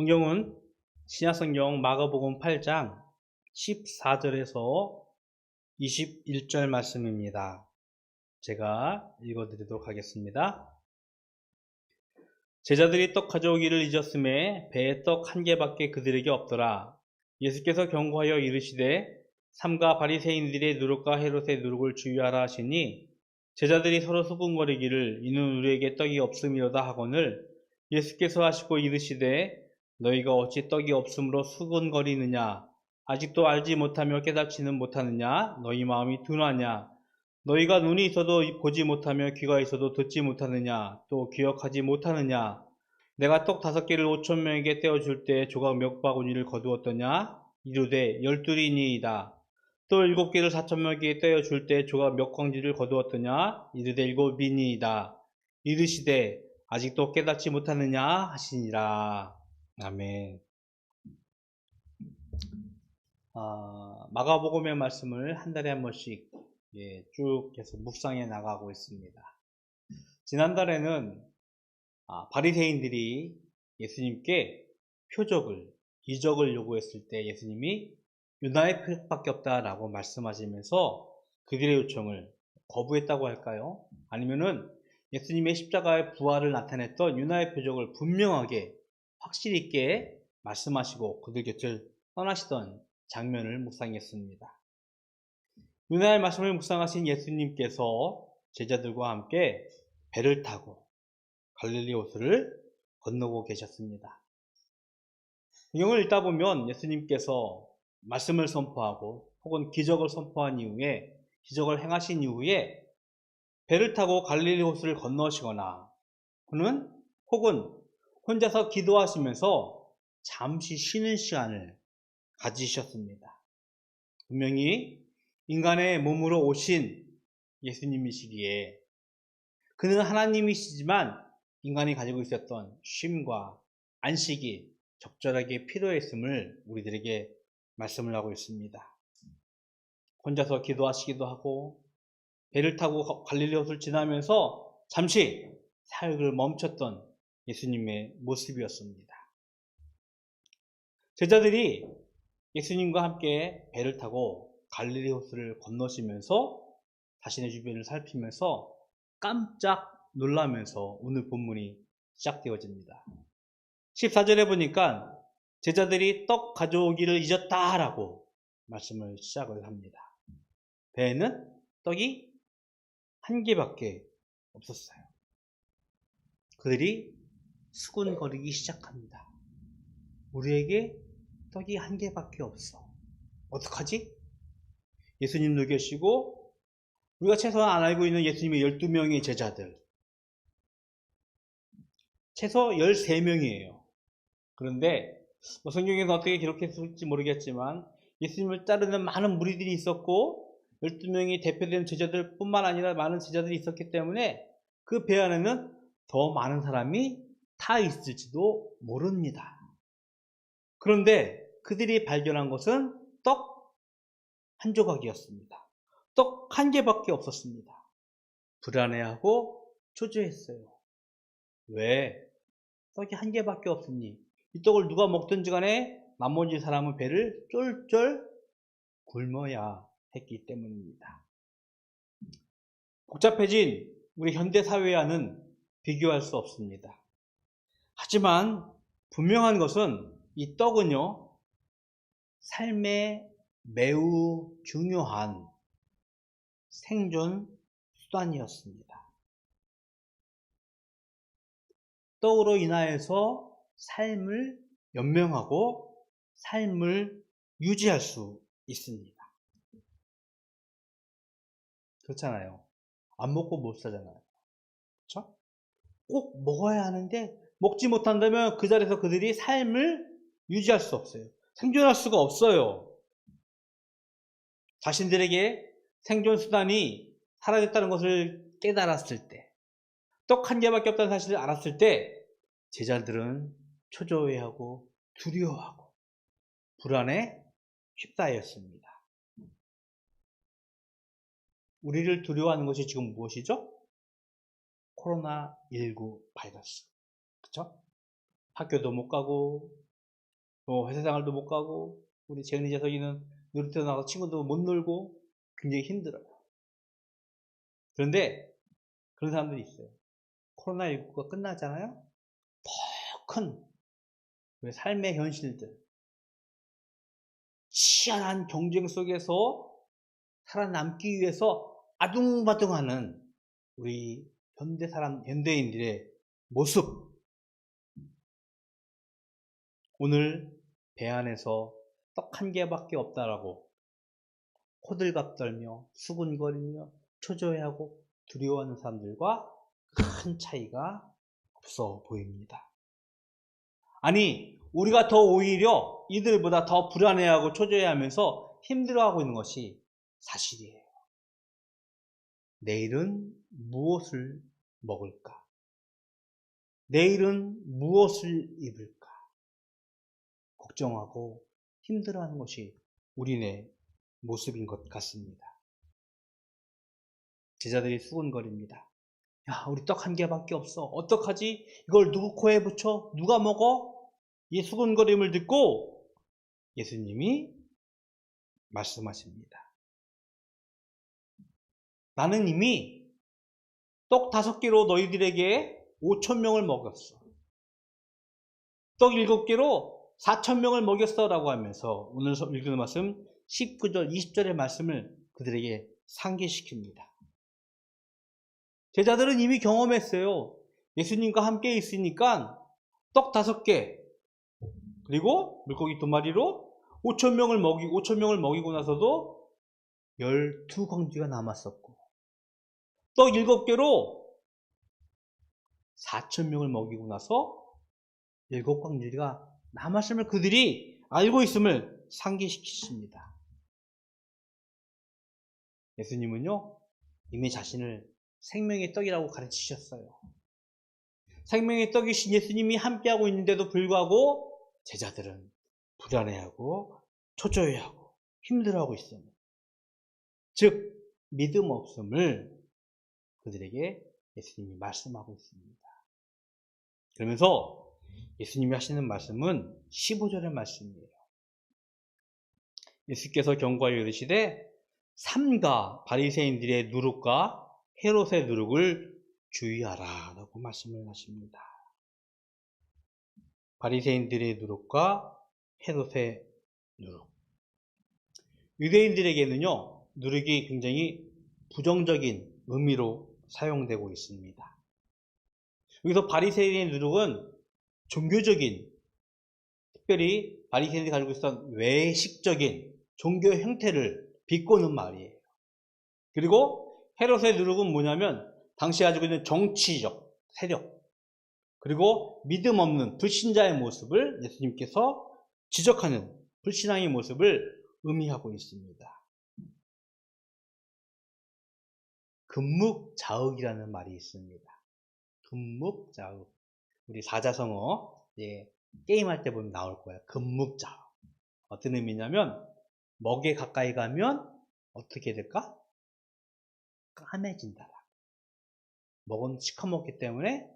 성경은 신약성경 마가복음 8장 14절에서 21절 말씀입니다. 제가 읽어드리도록 하겠습니다. 제자들이 떡 가져오기를 잊었음에 배에 떡 한 개밖에 그들에게 없더라. 예수께서 경고하여 이르시되 삼가 바리새인들의 누룩과 헤롯의 누룩을 주의하라 하시니 제자들이 서로 수군거리기를 이는 우리에게 떡이 없음이로다 하거늘 예수께서 하시고 이르시되 너희가 어찌 떡이 없음으로 수군거리느냐? 아직도 알지 못하며 깨닫지는 못하느냐? 너희 마음이 둔하냐? 너희가 눈이 있어도 보지 못하며 귀가 있어도 듣지 못하느냐? 또 기억하지 못하느냐? 내가 떡 다섯 개를 오천 명에게 떼어줄 때 조각 몇 바구니를 거두었더냐? 이르되 열둘이니이다. 또 일곱 개를 사천 명에게 떼어줄 때 조각 몇 광지를 거두었더냐? 이르되 일곱이니이다. 이르시되 아직도 깨닫지 못하느냐? 하시니라 아멘 아, 마가복음의 말씀을 한 달에 한 번씩 예, 쭉 계속 묵상해 나가고 있습니다. 지난달에는 아, 바리새인들이 예수님께 표적을, 기적을 요구했을 때 예수님이 유나의 표적밖에 없다라고 말씀하시면서 그들의 요청을 거부했다고 할까요? 아니면은 예수님의 십자가의 부활을 나타냈던 유나의 표적을 분명하게 확실히 있게 말씀하시고 그들 곁을 떠나시던 장면을 묵상했습니다. 유나의 말씀을 묵상하신 예수님께서 제자들과 함께 배를 타고 갈릴리 호수를 건너고 계셨습니다. 성경을 읽다 보면 예수님께서 말씀을 선포하고 혹은 기적을 선포한 이후에 기적을 행하신 이후에 배를 타고 갈릴리 호수를 건너시거나 혹은 혼자서 기도하시면서 잠시 쉬는 시간을 가지셨습니다. 분명히 인간의 몸으로 오신 예수님이시기에 그는 하나님이시지만 인간이 가지고 있었던 쉼과 안식이 적절하게 필요했음을 우리들에게 말씀을 하고 있습니다. 혼자서 기도하시기도 하고 배를 타고 갈릴리 호수를 지나면서 잠시 사역을 멈췄던 예수님의 모습이었습니다. 제자들이 예수님과 함께 배를 타고 갈릴리 호수를 건너시면서 자신의 주변을 살피면서 깜짝 놀라면서 오늘 본문이 시작되어집니다. 14절에 보니까 제자들이 떡 가져오기를 잊었다라고 말씀을 시작을 합니다. 배에는 떡이 한 개밖에 없었어요. 그들이 수군거리기 시작합니다. 우리에게 떡이 한 개밖에 없어. 어떡하지? 예수님도 계시고 우리가 최소한 안 알고 있는 예수님의 12명의 제자들 최소 13명이에요. 그런데 뭐 성경에서 어떻게 기록했을지 모르겠지만 예수님을 따르는 많은 무리들이 있었고 12명이 대표된 제자들 뿐만 아니라 많은 제자들이 있었기 때문에 그 배 안에는 더 많은 사람이 타 있을지도 모릅니다. 그런데 그들이 발견한 것은 떡 한 조각이었습니다. 떡 한 개밖에 없었습니다. 불안해하고 초조했어요. 왜? 떡이 한 개밖에 없으니 이 떡을 누가 먹든지 간에 나머지 사람은 배를 쫄쫄 굶어야 했기 때문입니다. 복잡해진 우리 현대 사회와는 비교할 수 없습니다. 하지만 분명한 것은 이 떡은요, 삶에 매우 중요한 생존 수단이었습니다. 떡으로 인하여서 삶을 연명하고 삶을 유지할 수 있습니다. 그렇잖아요. 안 먹고 못 사잖아요. 그렇죠? 꼭 먹어야 하는데 먹지 못한다면 그 자리에서 그들이 삶을 유지할 수 없어요. 생존할 수가 없어요. 자신들에게 생존 수단이 사라졌다는 것을 깨달았을 때, 떡 한 개밖에 없다는 사실을 알았을 때, 제자들은 초조해하고 두려워하고 불안에 휩싸였습니다. 우리를 두려워하는 것이 지금 무엇이죠? 코로나19 바이러스. 그쵸? 학교도 못 가고, 뭐 회사 생활도 못 가고 우리 재은이 재석이는 놀이터 나가서 친구도 못 놀고 굉장히 힘들어요. 그런데 그런 사람들이 있어요. 코로나19가 끝나잖아요. 더 큰 삶의 현실들, 치열한 경쟁 속에서 살아남기 위해서 아둥바둥하는 우리 현대 사람, 현대인들의 모습. 오늘 배 안에서 떡 한 개밖에 없다라고 호들갑 떨며 수군거리며 초조해하고 두려워하는 사람들과 큰 차이가 없어 보입니다. 아니, 우리가 더 오히려 이들보다 더 불안해하고 초조해하면서 힘들어하고 있는 것이 사실이에요. 내일은 무엇을 먹을까? 내일은 무엇을 입을까? 걱정하고 힘들어하는 것이 우리네 모습인 것 같습니다. 제자들이 수군거립니다. 야, 우리 떡 한 개밖에 없어. 어떡하지? 이걸 누구 코에 붙여? 누가 먹어? 이 수군거림을 듣고 예수님이 말씀하십니다. 나는 이미 떡 다섯 개로 너희들에게 5천 명을 먹였어. 떡 일곱 개로 4천 명을 먹였어 라고 하면서 오늘 읽은 말씀 19절, 20절의 말씀을 그들에게 상기시킵니다. 제자들은 이미 경험했어요. 예수님과 함께 있으니까 떡 다섯 개, 그리고 물고기 두 마리로 5천 명을 먹이 5천 명을 먹이고 나서도 12광지가 남았었고 떡 일곱 개로 4천 명을 먹이고 나서 일곱 광지가 남았음을 그들이 알고 있음을 상기시키십니다. 예수님은요 이미 자신을 생명의 떡이라고 가르치셨어요. 생명의 떡이신 예수님이 함께하고 있는데도 불구하고 제자들은 불안해하고 초조해하고 힘들어하고 있습니다. 즉 믿음 없음을 그들에게 예수님이 말씀하고 있습니다. 그러면서 예수님이 하시는 말씀은 15절의 말씀이에요. 예수께서 경고하여 이르시되 삼가 바리새인들의 누룩과 헤롯의 누룩을 주의하라 라고 말씀을 하십니다. 바리새인들의 누룩과 헤롯의 누룩. 유대인들에게는요, 누룩이 굉장히 부정적인 의미로 사용되고 있습니다. 여기서 바리새인의 누룩은 종교적인, 특별히 바리새인이 가지고 있었던 외식적인 종교 형태를 비꼬는 말이에요. 그리고 헤롯의 누룩은 뭐냐면 당시 가지고 있는 정치적 세력, 그리고 믿음 없는 불신자의 모습을 예수님께서 지적하는 불신앙의 모습을 의미하고 있습니다. 금묵자흑이라는 말이 있습니다. 금묵자흑. 우리 사자성어 예, 게임할 때 보면 나올 거예요. 금묵자흑. 어떤 의미냐면 먹에 가까이 가면 어떻게 될까? 까매진다. 먹은 시커멓기 때문에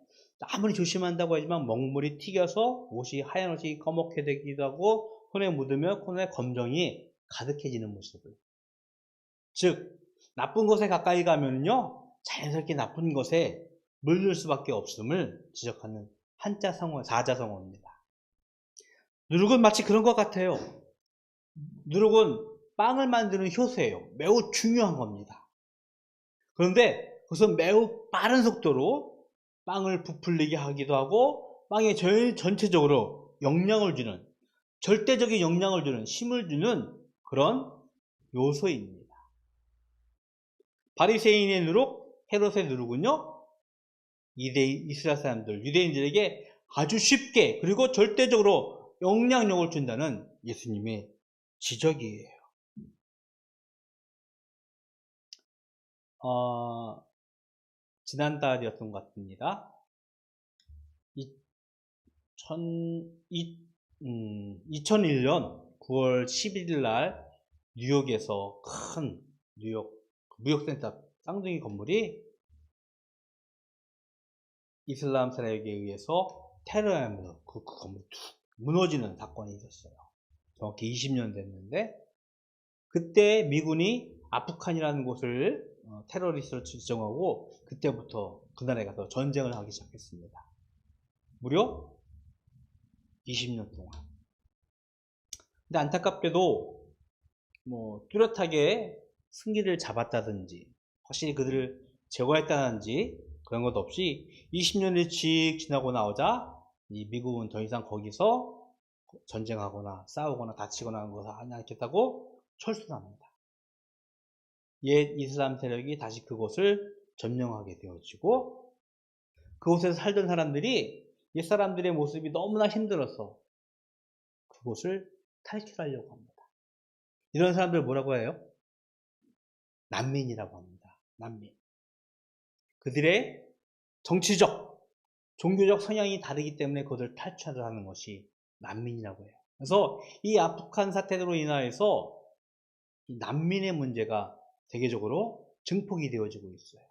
아무리 조심한다고 하지만 먹물이 튀겨서 옷이 하얀 옷이 검게 되기도 하고 손에 묻으면 손에 검정이 가득해지는 모습을 즉 나쁜 것에 가까이 가면요 자연스럽게 나쁜 것에 물들 수밖에 없음을 지적하는 한자 성어, 사자 성어입니다. 누룩은 마치 그런 것 같아요. 누룩은 빵을 만드는 효소예요. 매우 중요한 겁니다. 그런데 그것은 매우 빠른 속도로 빵을 부풀리게 하기도 하고 빵에 전체적으로 영향을 주는 절대적인 영향을 주는 힘을 주는 그런 요소입니다. 바리새인의 누룩, 헤롯의 누룩은요. 이스라엘 사람들, 유대인들에게 아주 쉽게 그리고 절대적으로 영향력을 준다는 예수님의 지적이에요. 어, 지난달이었던 것 같습니다. 2001년 9월 11일 날 뉴욕에서 큰 뉴욕 무역센터 쌍둥이 건물이 이슬람 세력에 의해서 테러함으로 그, 그 건물이 툭 무너지는 사건이 있었어요. 정확히 20년 됐는데 그때 미군이 아프간이라는 곳을 어, 테러리스트로 지정하고 그때부터 그날에 가서 전쟁을 하기 시작했습니다. 무려 20년 동안. 근데 안타깝게도 뭐 뚜렷하게 승기를 잡았다든지 확실히 그들을 제거했다든지 그런 것 없이 20년이 직 지나고 나오자 이 미국은 더 이상 거기서 전쟁하거나 싸우거나 다치거나 하는 것을 하지 않겠다고 철수합니다. 옛 이슬람 세력이 다시 그곳을 점령하게 되어지고 그곳에서 살던 사람들이 옛 사람들의 모습이 너무나 힘들어서 그곳을 탈출하려고 합니다. 이런 사람들 뭐라고 해요? 난민이라고 합니다. 난민. 그들의 정치적, 종교적 성향이 다르기 때문에 그것을 탈출하는 것이 난민이라고 해요. 그래서 이 아프간 사태로 인하여서 난민의 문제가 세계적으로 증폭이 되어지고 있어요.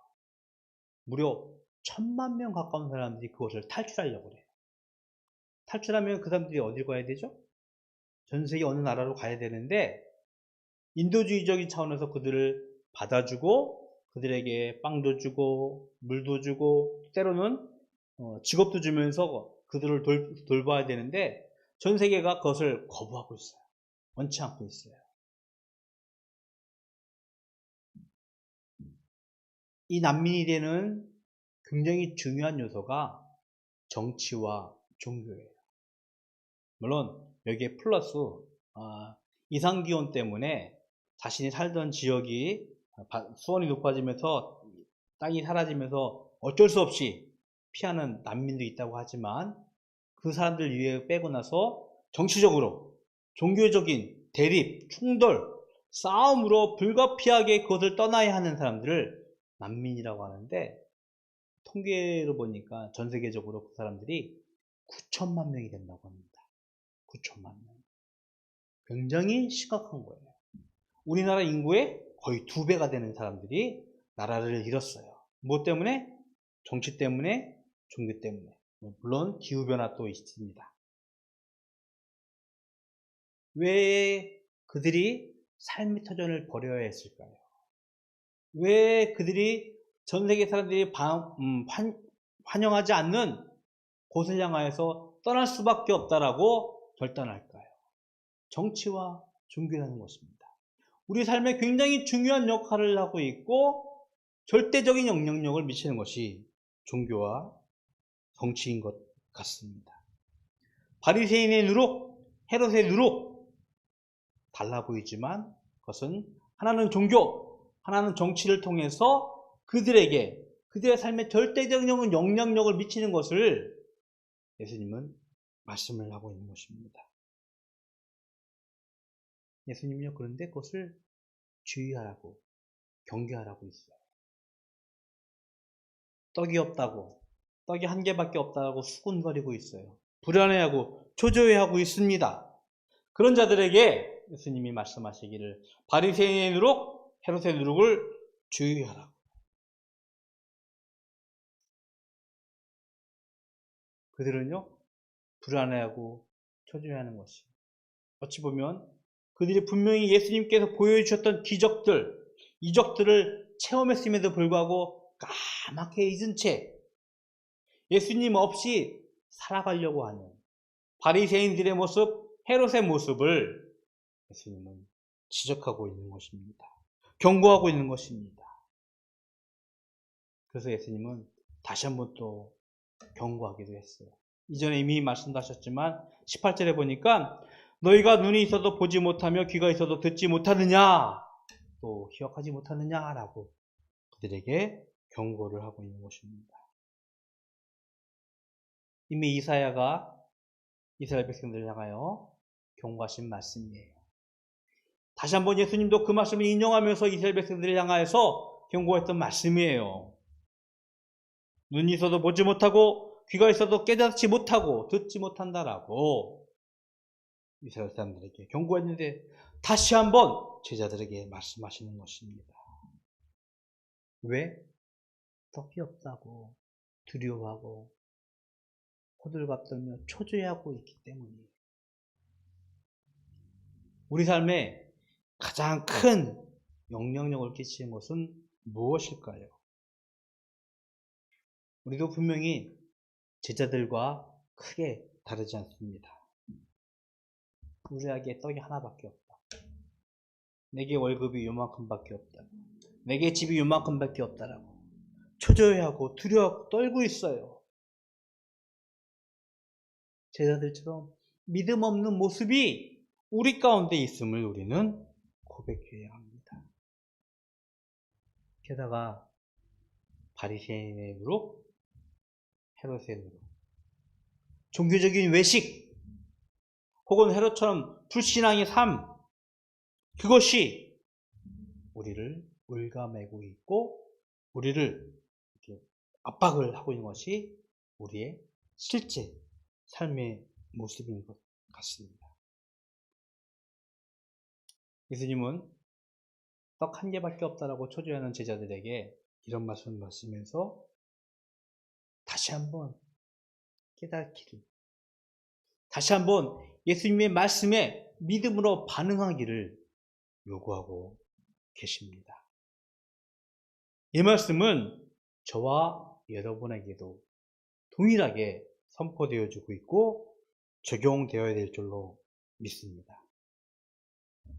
무려 천만 명 가까운 사람들이 그것을 탈출하려고 해요. 탈출하면 그 사람들이 어딜 가야 되죠? 전 세계 어느 나라로 가야 되는데 인도주의적인 차원에서 그들을 받아주고 그들에게 빵도 주고 물도 주고 때로는 어, 직업도 주면서 그들을 돌, 돌봐야 되는데 전 세계가 그것을 거부하고 있어요. 원치 않고 있어요. 이 난민이 되는 굉장히 중요한 요소가 정치와 종교예요. 물론 여기에 플러스 아, 이상기온 때문에 자신이 살던 지역이 수온이 높아지면서 땅이 사라지면서 어쩔 수 없이 피하는 난민도 있다고 하지만 그 사람들 위에 빼고 나서 정치적으로 종교적인 대립, 충돌, 싸움으로 불가피하게 그것을 떠나야 하는 사람들을 난민이라고 하는데 통계로 보니까 전 세계적으로 그 사람들이 9천만 명이 된다고 합니다. 9천만 명. 굉장히 심각한 거예요. 우리나라 인구의 거의 두 배가 되는 사람들이 나라를 잃었어요. 무엇 때문에? 정치 때문에, 종교 때문에. 물론 기후변화도 있습니다. 왜 그들이 삶의 터전을 버려야 했을까요? 왜 그들이 전 세계 사람들이 반, 음, 환, 환영하지 않는 곳을 향하여서 떠날 수밖에 없다라고 결단할까요? 정치와 종교라는 것입니다. 우리 삶에 굉장히 중요한 역할을 하고 있고 절대적인 영향력을 미치는 것이 종교와 정치인 것 같습니다. 바리새인의 누룩, 헤롯의 누룩 달라 보이지만 그것은 하나는 종교, 하나는 정치를 통해서 그들에게 그들의 삶에 절대적인 영향력을 미치는 것을 예수님은 말씀을 하고 있는 것입니다. 예수님은요, 그런데 그것을 주의하라고, 경계하라고 있어요. 떡이 없다고, 떡이 한 개밖에 없다고 수군거리고 있어요. 불안해하고 초조해하고 있습니다. 그런 자들에게 예수님이 말씀하시기를 바리새인의 누룩, 헤롯의 누룩을 주의하라고. 그들은요, 불안해하고 초조해하는 것이 어찌 보면 그들이 분명히 예수님께서 보여주셨던 기적들, 이적들을 체험했음에도 불구하고 까맣게 잊은 채 예수님 없이 살아가려고 하는 바리새인들의 모습, 헤롯의 모습을 예수님은 지적하고 있는 것입니다. 경고하고 있는 것입니다. 그래서 예수님은 다시 한번 또 경고하기도 했어요. 이전에 이미 말씀하셨지만 18절에 보니까 너희가 눈이 있어도 보지 못하며 귀가 있어도 듣지 못하느냐 또 기억하지 못하느냐라고 그들에게 경고를 하고 있는 것입니다. 이미 이사야가 이스라엘 백성들을 향하여 경고하신 말씀이에요. 다시 한번 예수님도 그 말씀을 인용하면서 이스라엘 백성들을 향하여서 경고했던 말씀이에요. 눈이 있어도 보지 못하고 귀가 있어도 깨닫지 못하고 듣지 못한다라고 이스라엘 사람들에게 경고했는데 다시 한번 제자들에게 말씀하시는 것입니다. 왜? 떡이 없다고 두려워하고 호들갑 떨며 초조해하고 있기 때문이에요. 우리 삶에 가장 큰 영향력을 끼치는 것은 무엇일까요? 우리도 분명히 제자들과 크게 다르지 않습니다. 우리에게 떡이 하나밖에 없다. 내게 월급이 요만큼밖에 없다. 내게 집이 요만큼밖에 없다라고 초조해하고 두려워하고 떨고 있어요. 제자들처럼 믿음 없는 모습이 우리 가운데 있음을 우리는 고백해야 합니다. 게다가 헤롯의 누룩, 종교적인 외식, 혹은 헤롯처럼 불신앙의 삶, 그것이 우리를 올가매고 있고 우리를 압박을 하고 있는 것이 우리의 실제 삶의 모습인 것 같습니다. 예수님은 떡 한 개밖에 없다라고 초조해하는 제자들에게 이런 말씀을 하시면서 다시 한번 깨닫기를 다시 한번 예수님의 말씀에 믿음으로 반응하기를 요구하고 계십니다. 이 말씀은 저와 여러분에게도 동일하게 선포되어 주고 있고 적용되어야 될 줄로 믿습니다.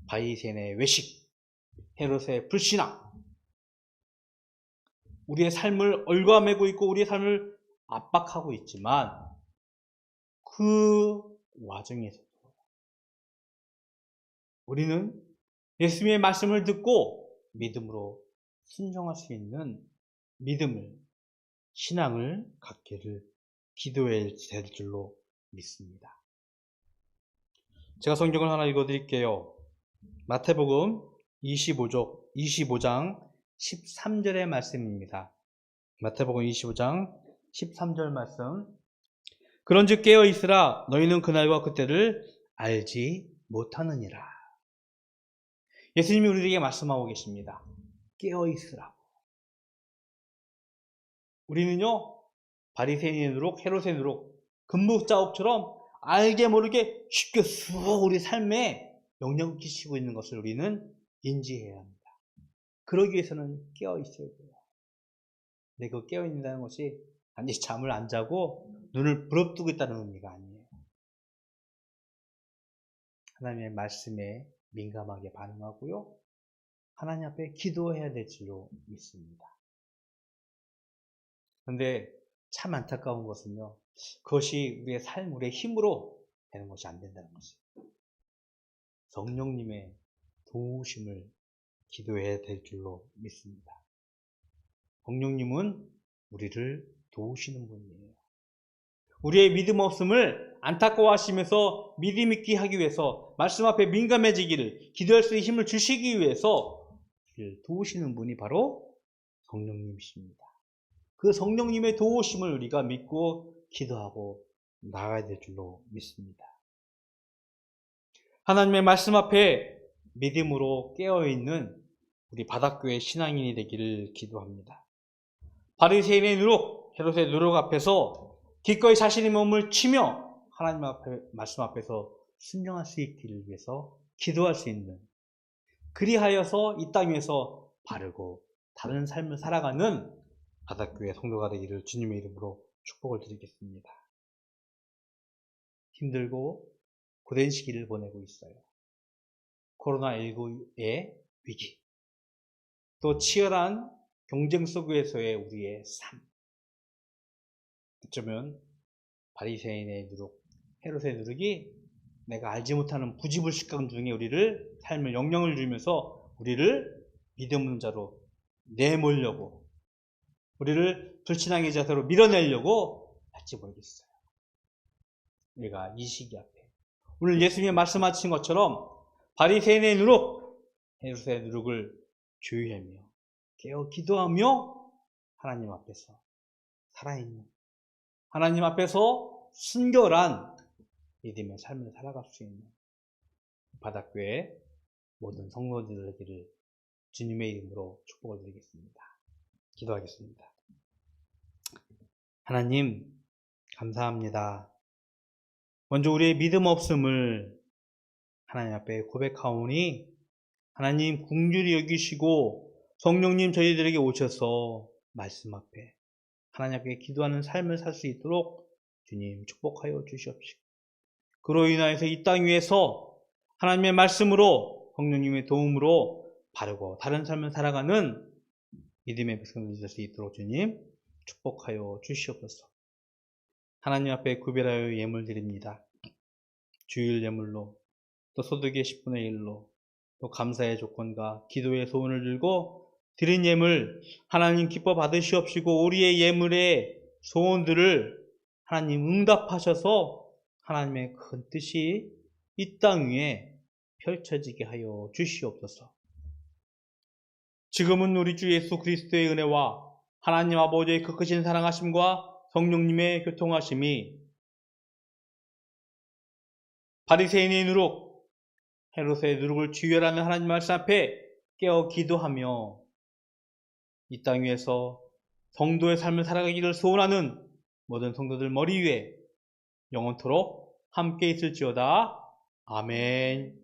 바이센의 외식, 헤롯의 불신앙, 우리의 삶을 얼과매고 있고 우리의 삶을 압박하고 있지만 그 와중에서도 우리는 예수님의 말씀을 듣고 믿음으로 순종할 수 있는 믿음을, 신앙을 갖기를 기도해야 될 줄로 믿습니다. 제가 성경을 하나 읽어 드릴게요. 마태복음 25조, 25장 13절의 말씀입니다. 마태복음 25장 13절 말씀. 그런즉 깨어 있으라 너희는 그날과 그때를 알지 못하느니라. 예수님이 우리에게 말씀하고 계십니다. 깨어 있으라고. 우리는요 헤롯의 누룩, 금묵자옥처럼 알게 모르게 쉽게 쑥 우리 삶에 영향을 끼치고 있는 것을 우리는 인지해야 합니다. 그러기 위해서는 깨어 있어야 돼요. 내가 깨어 있는다는 것이 단지 잠을 안 자고 눈을 부릅뜨고 있다는 의미가 아니에요. 하나님의 말씀에 민감하게 반응하고요. 하나님 앞에 기도해야 될 줄로 믿습니다. 그런데 참 안타까운 것은요. 그것이 우리의 삶, 우리의 힘으로 되는 것이 안 된다는 것이에요. 성령님의 도우심을 기도해야 될 줄로 믿습니다. 성령님은 우리를 도우시는 분이에요. 우리의 믿음 없음을 안타까워하시면서 믿음 있게 하기 위해서 말씀 앞에 민감해지기를 기도할 수 있는 힘을 주시기 위해서 도우시는 분이 바로 성령님이십니다. 그 성령님의 도우심을 우리가 믿고 기도하고 나가야 될 줄로 믿습니다. 하나님의 말씀 앞에 믿음으로 깨어있는 우리 바닷교회 신앙인이 되기를 기도합니다. 바리새인의 누룩, 헤롯의 누룩 앞에서 기꺼이 자신의 몸을 치며 하나님 앞에 말씀 앞에서 순종할 수 있기를 위해서 기도할 수 있는 그리하여서 이 땅에서 바르고 다른 삶을 살아가는 바닷교회 성도가 되기를 주님의 이름으로 축복을 드리겠습니다. 힘들고 고된 시기를 보내고 있어요. 코로나19의 위기, 또 치열한 경쟁 속에서의 우리의 삶. 어쩌면 바리새인의 누룩, 헤롯의 누룩이 내가 알지 못하는 부지불식감 중에 우리를 삶을 영향을 주면서 우리를 믿음 없는 자로 내몰려고 우리를 불신앙의 자세로 밀어내려고 할지 모르겠어요. 우리가 이 시기 앞에 오늘 예수님이 말씀하신 것처럼 바리새인의 누룩, 헤롯의 누룩을 주의하며 깨어 기도하며 하나님 앞에서 살아있는 하나님 앞에서 순결한 믿음의 삶을 살아갈 수 있는 바닷교회 모든 성도들 되기를 주님의 이름으로 축복을 드리겠습니다. 기도하겠습니다. 하나님, 감사합니다. 먼저 우리의 믿음 없음을 하나님 앞에 고백하오니 하나님 궁휼히 여기시고 성령님 저희들에게 오셔서 말씀 앞에 하나님 앞에 기도하는 삶을 살 수 있도록 주님 축복하여 주시옵시고 그로 인하여서 이 땅 위에서 하나님의 말씀으로 성령님의 도움으로 바르고 다른 삶을 살아가는 믿음의 백성들 될수 있도록 주님 축복하여 주시옵소서. 하나님 앞에 구별하여 예물 드립니다. 주일 예물로 또 소득의 10분의 1로 또 감사의 조건과 기도의 소원을 들고 드린 예물 하나님 기뻐 받으시옵시고 우리의 예물의 소원들을 하나님 응답하셔서 하나님의 큰 뜻이 이 땅 위에 펼쳐지게 하여 주시옵소서. 지금은 우리 주 예수 그리스도의 은혜와 하나님 아버지의 그 크신 사랑하심과 성령님의 교통하심이 바리새인의 누룩, 헤롯의 누룩을 주의하라는 하나님 말씀 앞에 깨어 기도하며 이 땅 위에서 성도의 삶을 살아가기를 소원하는 모든 성도들 머리 위에 영원토록 함께 있을지어다. 아멘.